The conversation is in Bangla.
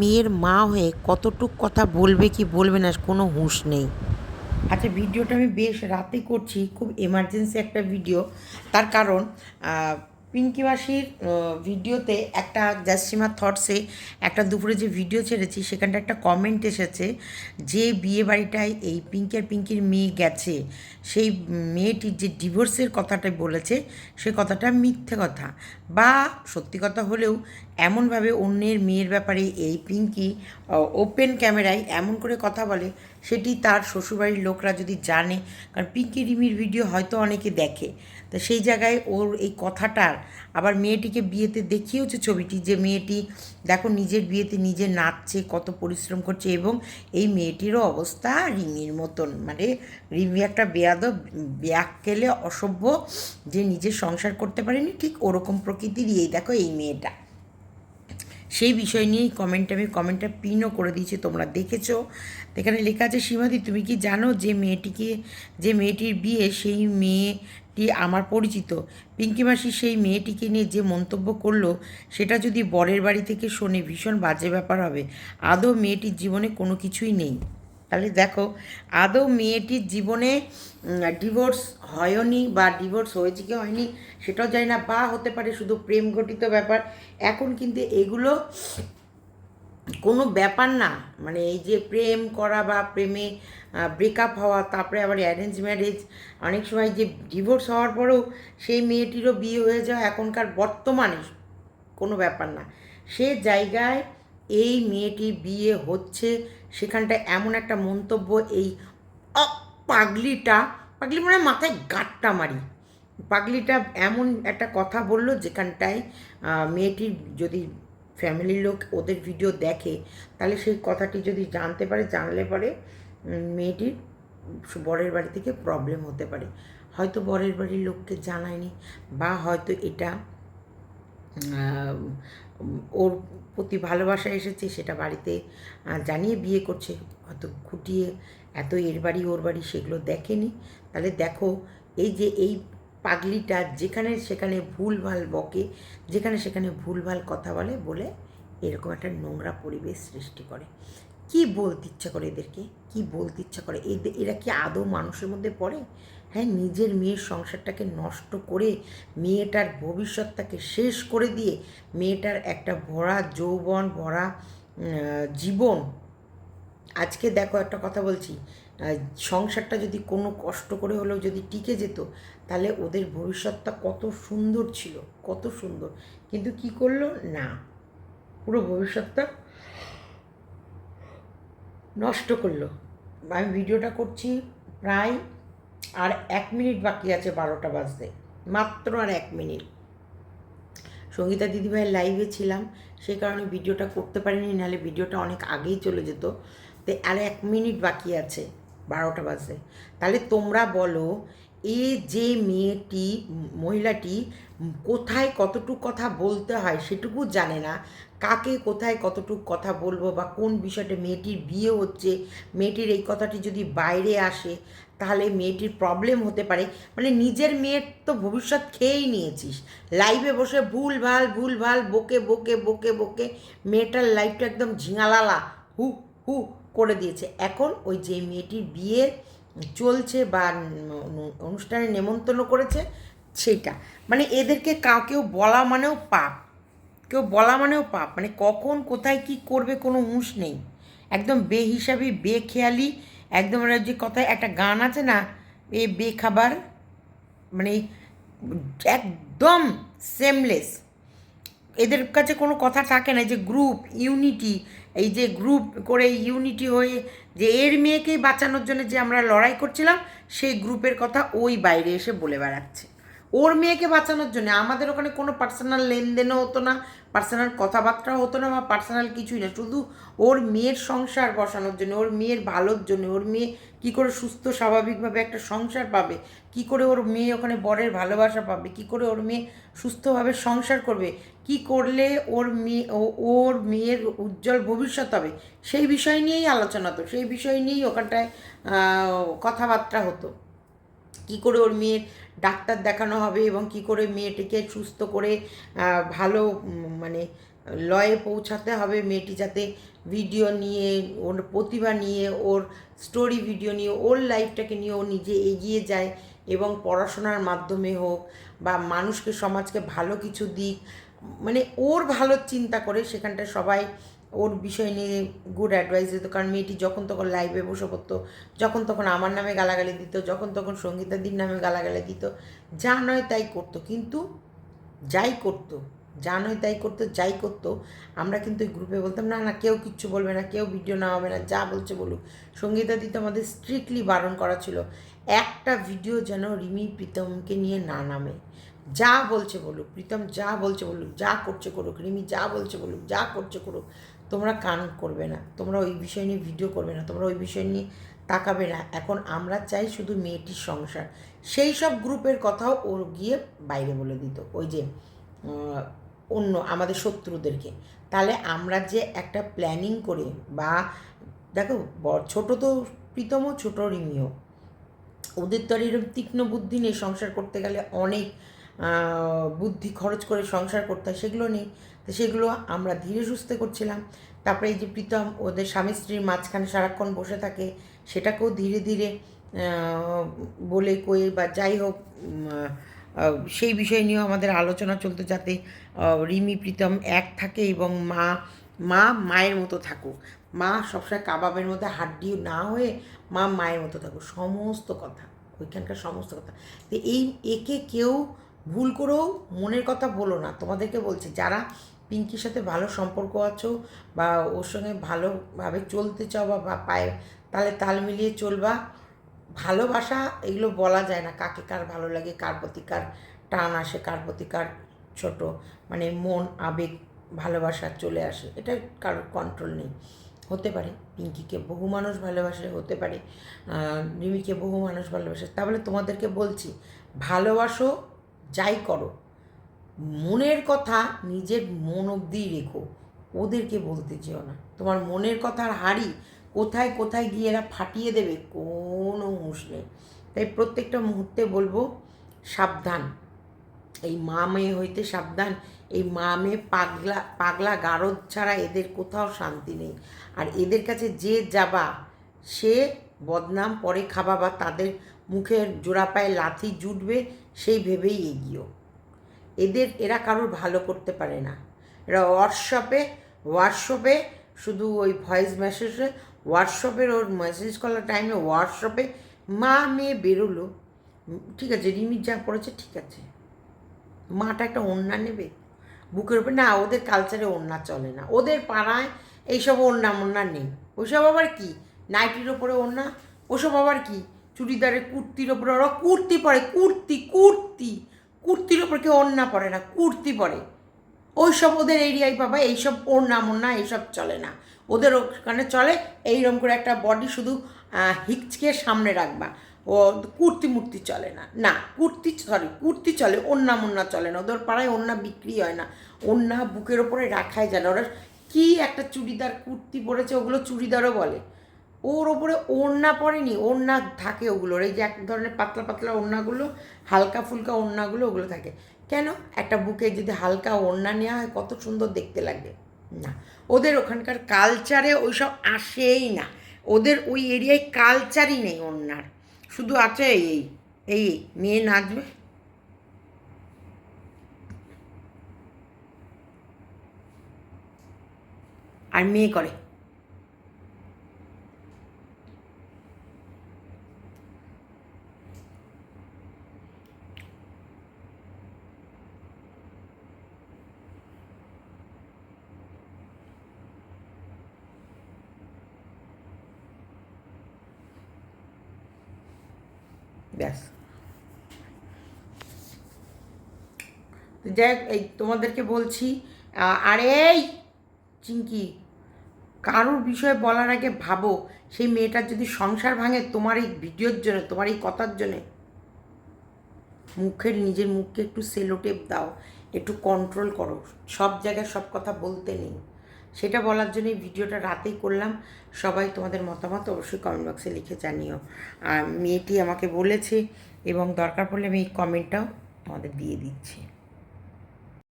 মেয়ের মা হয়ে কতটুক কথা বলবে কি বলবে না কোনো হুঁশ নেই। আচ্ছা ভিডিওটা আমি বেশ রাতে করছি, খুব এমার্জেন্সি একটা ভিডিও তার কারণ পিঙ্কি মাসির ভিডিওতে একটা জাসিমা থটসে একটা দুপুরে যে ভিডিও ছেড়েছি, সেখানটা একটা কমেন্ট এসেছে যে বিয়ে বাড়িটায় এই পিঙ্কি আর পিঙ্কির মেয়ে গেছে। সেই মেয়েটির যে ডিভোর্সের কথাটা বলেছে, সে কথাটা মিথ্যে কথা। বা সত্যি কথা হলেও এমনভাবে অন্যের মেয়ের ব্যাপারে এই পিঙ্কি ওপেন ক্যামেরায় এমন করে কথা বলে সেটি তার শ্বশুরবাড়ির লোকরা যদি জানে, কারণ পিঙ্কি রিমির ভিডিও হয়তো অনেকে দেখে। তা সেই জায়গায় ওর এই কথাটার আবার মেয়েটিকে বিয়েতে দেখিয়েওছে ছবিটি যে মেয়েটি দেখো নিজের বিয়েতে নিজে নাচছে, কত পরিশ্রম করছে এবং এই মেয়েটিরও অবস্থা রিমির মতন। মানে রিমি একটা বেয়াদব, ব্যাককেলে অসভ্য যে নিজের সংসার করতে পারেনি, ঠিক ওরকম প্রকৃতিরই এই দেখো এই মেয়েটা। সেই বিষয় নিয়েই কমেন্ট আমি কমেন্টটা পিনও করে দিয়েছি, তোমরা দেখেছ। এখানে লেখা আছে, সীমাদি, তুমি কি জানো যে মেয়েটিকে, যে মেয়েটির বিয়ে, সেই মেয়েটি আমার পরিচিত? পিঙ্কি মাসি সেই মেয়েটিকে নিয়ে যে মন্তব্য করল, সেটা যদি বরের বাড়ি থেকে শোনে, ভীষণ বাজে ব্যাপার হবে। আদৌ মেয়েটির জীবনে কোনো কিছুই নেই। তাহলে দেখো, আদৌ মেয়েটির জীবনে ডিভোর্স হয়নি বা ডিভোর্স হয়েছে কি হয়নি সেটাও জানি না, বা হতে পারে শুধু প্রেম ঘটিত ব্যাপার। এখন কিন্তু এগুলো কোনো ব্যাপার না। মানে এই যে প্রেম করা বা প্রেমে ব্রেকআপ হওয়া, তারপরে আবার অ্যারেঞ্জ ম্যারেজ অনেক সময় যে ডিভোর্স হওয়ার পরেও সেই মেয়েটিরও বিয়ে হয়ে যাওয়া এখনকার বর্তমানে কোনো ব্যাপার না। সে জায়গায় এই মেয়েটির বিয়ে হচ্ছে সেখানটায় এমন একটা মন্তব্য, এই পাগলিটা, পাগলি মনে হয় মাথায় গাঁটটা মারি। পাগলিটা এমন একটা কথা বলল যেখানটায় মেয়েটির যদি ফ্যামিলির লোক ওদের ভিডিও দেখে, তাহলে সেই কথাটি যদি জানতে পারে, জানলে পরে মেয়েটির বরের বাড়ি থেকে প্রবলেম হতে পারে। হয়তো বরের বাড়ির লোককে জানায়নি, বা হয়তো এটা ওর প্রতি ভালোবাসা এসেছে, সেটা বাড়িতে জানিয়ে বিয়ে করছে। হয়তো খুঁটিয়ে এত এর বাড়ি, ওর বাড়ি সেগুলো দেখেনি। তাহলে দেখো, এই যে এই পাগলিটা যেখানে সেখানে ভুলভাল বকে, যেখানে সেখানে ভুলভাল কথা বলে বলে এরকম একটা নোংরা পরিবেশ সৃষ্টি করে। কি বলতে ইচ্ছা করে এদেরকে? কি বলতে ইচ্ছা করে? এদের এরা কি আদৌ মানুষের মধ্যে পড়ে? হ্যাঁ নিজের মেয়ের সংসারটাকে নষ্ট করে মেয়েটার ভবিষ্যৎটাকে শেষ করে দিয়ে মেয়েটার একটা ভরা যৌবন, ভরা জীবন। আজকে দেখো একটা কথা বলছি সংসারটা যদি কোনো কষ্ট করে হলেও যদি টিকে যেত, তাহলে ওদের ভবিষ্যৎটা কত সুন্দর ছিল, কত সুন্দর। কিন্তু কি করল? না। পুরো ভবিষ্যৎটা নষ্ট করল। আমি ভিডিওটা করছি প্রায় আর এক মিনিট বাকি আছে বারোটা বাজতে, মাত্র আর এক মিনিট। সঙ্গীতা দিদিভাইয়ের লাইভে ছিলাম, সে কারণে ভিডিওটা করতে পারিনি, নাহলে ভিডিওটা অনেক আগেই চলে যেত। তো আর এক মিনিট বাকি আছে, বারোটা বাজে তাহলে তোমরা বলো এ যে মেয়েটি, মহিলাটি কোথায় কতটুকু কথা বলতে হয় সেটুকু জানে না। কাকে কোথায় কতটুকু কথা বলব বা কোন বিষয়টা মেয়েটির বিয়ে হচ্ছে, মেয়েটির এই কথাটি যদি বাইরে আসে তাহলে মেয়েটির প্রবলেম হতে পারে। মানে নিজের মেয়ের তো ভবিষ্যৎ খেয়েই নিয়েছিস। লাইভে বসে ভুল ভালো ভুল ভালো, বকে বকে বকে বকে মেয়েটার লাইফটা একদম ঝিঙালালা, হু হু করে দিয়েছে। এখন ওই যে মেয়েটির বিয়ে চলছে বা অনুষ্ঠানে নেমন্তন্ন করেছে সেটা মানে এদেরকে কাউকেও বলা মানেও পাপ। কেউ বলা মানেও পাপ। মানে কখন, কোথায়, কি করবে কোনো হুঁশ নেই। একদম বে বেহিসাবি, বেখেয়ালি, একদম মানে যে কথায় একটা গান আছে না এ বেখাবার মানে একদম সেমলেস এদের কাছে কোনো কথা থাকে না যে গ্রুপ ইউনিটি এই যে গ্রুপ করে ইউনিটি হয়ে যে এর মেয়েকেই বাঁচানোর জন্য যে আমরা লড়াই করছিলাম, সেই গ্রুপের কথা ওই বাইরে এসে বলে বেড়াচ্ছে। ওর মেয়েকে বাঁচানোর জন্য, আমাদের ওখানে কোনো পার্সোনাল লেনদেনও হতো না পার্সোনাল কথাবার্তাও হতো না বা পার্সোনাল কিছুই না। শুধু ওর মেয়ের সংসার বসানোর জন্য, ওর মেয়ের ভালোর জন্য, ওর মেয়ে কী করে সুস্থ স্বাভাবিকভাবে একটা সংসার পাবে, কি করে ওর মেয়ে ওখানে বরের ভালোবাসা পাবে, কি করে ওর মেয়ে সুস্থভাবে সংসার করবে, কি করলে ওর মেয়ে ওর মেয়ের উজ্জ্বল ভবিষ্যৎ হবে, সেই বিষয় নিয়েই আলোচনা হতো, সেই বিষয় নিয়েই ওখানটায় কথাবার্তা হতো। কি করে ওর মেয়ের ডাক্তার দেখানো হবে এবং কি করে মেয়েটিকে সুস্থ করে ভালো মানে লয়ে পৌঁছাতে হবে মেয়েটি যাতে ভিডিও নিয়ে, ওর প্রতিভা নিয়ে, ওর স্টোরি ভিডিও নিয়ে, ওর লাইফটাকে নিয়ে ও নিজে এগিয়ে যায় এবং পড়াশোনার মাধ্যমে হোক বা মানুষকে, সমাজকে ভালো কিছু দিক মানে ওর ভালো চিন্তা করে সেখানটা সবাই ওর বিষয় নিয়ে গুড অ্যাডভাইস দিত। কারণ মেয়েটি যখন তখন লাইভে বসে পড়তো, যখন তখন আমার নামে গালাগালি দিত, যখন তখন সঙ্গীতাদির নামে গালাগালি দিত। যা নয় তাই করতো। কিন্তু যাই করতো, যা নয় তাই করতো, যাই করতো, আমরা কিন্তু ওই গ্রুপে বলতাম, না না, কেউ কিচ্ছু বলবে না, কেউ ভিডিও না হবে না, যা বলছে বলুক। সঙ্গীতাদি তো আমাদের স্ট্রিক্টলি বারণ করা ছিল, একটা ভিডিও যেন রিমি প্রীতমকে নিয়ে না নামে। যা বলছে বলুক, প্রীতম যা বলছে বলুক, যা করছে করুক, রিমি যা বলছে বলুক, যা করছে করুক তোমরা কান করবে না, তোমরা ওই বিষয় নিয়ে ভিডিও করবে না, তোমরা ওই বিষয় নিয়ে তাকাবে না। এখন আমরা চাই শুধু মেয়েটির সংসার। সেই সব গ্রুপের কথাও ও গিয়ে বাইরে বলে দিত। ওই যে অন্য আমাদের শত্রুদেরকে। তাহলে আমরা যে একটা প্ল্যানিং করে বা দেখো ছোট তো প্রীতমও ছোট রিমিও। ওদের তো আর এরকম তীক্ষ্ণ বুদ্ধি নেই সংসার করতে গেলে অনেক। বুদ্ধি খরচ করে সংসার করতে হয়, সেগুলো নেই। তো সেগুলো আমরা ধীরে সুস্থে করছিলাম। তারপরে এই যে প্রীতম, ওদের স্বামী স্ত্রীর মাঝখানে সারাক্ষণ বসে থাকে, সেটাকেও ধীরে ধীরে বলে কয়ে বা যাই হোক সেই বিষয় নিয়েও আমাদের আলোচনা চলতো যাতে রিমি, প্রীতম এক থাকে এবং মা মা মায়ের মতো থাকুক। মা সবসময় কাবাবের মধ্যে হাড্ডি না হয়ে মা মায়ের মতো থাকুক। সমস্ত কথা, ওইখানকার সমস্ত কথা। তো এই একে কেউ ভুল করেও মনের কথা বলো না। তোমাদেরকে বলছি, যারা পিঙ্কির সাথে ভালো সম্পর্ক আছো বা ওর সঙ্গে ভালোভাবে চলতে চাও বা পায়ে তাহলে তাল মিলিয়ে চলবা, ভালোবাসা এগুলো বলা যায় না। কাকে কার ভালো লাগে, কার প্রতি কার টান আসে, কার প্রতি কার ছোট মানে মন, আবেগ, ভালোবাসা চলে আসে, এটা কারোর কন্ট্রোল নেই। হতে পারে, পিঙ্কিকে বহু মানুষ ভালোবাসে, হতে পারে রিমিকে বহু মানুষ ভালোবাসে। তাহলে তোমাদেরকে বলছি, ভালোবাসো যাই করো। মনের কথা নিজের মন অবধি রেখো, ওদেরকে বলতে চেও না। তোমার মনের কথার হাড়ি কোথায় কোথায় গিয়ে এরা ফাটিয়ে দেবে কোনো হুঁশ নেই। তাই প্রত্যেকটা মুহূর্তে বলব, সাবধান। এই মা মেয়ে হইতে সাবধান। এই মা মেয়ে পাগলা পাগলা গারদ ছাড়া এদের কোথাও শান্তি নেই। আর এদের কাছে যে যাবা, সে বদনাম পরে খাবা বা তাদের মুখের জোড়া পায়ে লাথি জুটবে, সেই ভেবেই এগিয়েও এদের, এরা কারোর ভালো করতে পারে না। এরা হোয়াটসঅ্যাপে হোয়াটসঅ্যাপে শুধু ওই ভয়েস মেসেজে হোয়াটসঅ্যাপের ওর মেসেজ করার টাইমে হোয়াটসঅ্যাপে মা মেয়ে বেরোলো। ঠিক আছে রিমির যা পড়েছে ঠিক আছে। মাটা একটা ওড়না নেবে? বুকের উপরে? না, ওদের কালচারে ওড়না চলে না। ওদের পাড়ায় এইসব ওড়না মোড়না নেই। ওইসব আবার কি? নাইটির ওপরে ওড়না? ওসব আবার কি? চুড়িদারের কুর্তির ওপরে ওরা কুর্তি পরে, কুর্তি কুর্তি। কুর্তির ওপরে কেউ ওড়না পরে না, কুর্তি পরে। ওইসব ওদের এরিয়ায় পাবা এইসব ওড়না মোড়না, এইসব চলে না। ওদের ওখানে চলে, এইরকম করে একটা বডি শুধু হিচকে সামনে রাখবা। ও কুর্তি মূর্তি চলে না। না, কুর্তি সরি কুর্তি চলে ওন্না মোন্না চলে না। ওদের পাড়ায় ওন্না বিক্রি হয় না। ওন্না বুকের ওপরে রাখাই যায় না ওরা কী একটা চুড়িদার কুর্তি পরেছে, ওগুলো চুড়িদারও বলে। ওর ওপরে ওড়না পড়েনি, ওড়না থাকে ওগুলোর। এই যে এক ধরনের পাতলা পাতলা ওড়নাগুলো, হালকা ফুলকা ওড়নাগুলো, ওগুলো থাকে। কেন? একটা বুকে যদি হালকা ওড়না নেওয়া হয়, কত সুন্দর দেখতে লাগে না। ওদের ওখানকার কালচারে ওইসব আসেই না। ওদের ওই এরিয়ায় কালচারই নেই ওড়নার। শুধু আছে এই এই, মেয়ে নাচবে। আর মেয়ে করে। ব্যাস। যাই এই তোমাদেরকে বলছি আরে এই চিঙ্কি কারোর বিষয়ে বলার আগে ভাবো, সেই মেয়েটার যদি সংসার ভাঙে তোমার এই ভিডিওর জন্য, তোমার এই কথার জন্যে। মুখের, নিজের মুখকে একটু সেলোটেপ দাও, একটু কন্ট্রোল করো, সব জায়গায় সব কথা বলতে নেই। সেটা বলার জন্য ভিডিওটা রাতেই করলাম। সবাই তোমাদের মতামত অবশ্যই কমেন্ট বক্সে লিখে জানিও। আর মেয়েটি আমাকে বলেছে এবং দরকার পড়লে আমি এই কমেন্টটাও তোমাদের দিয়ে দিচ্ছি।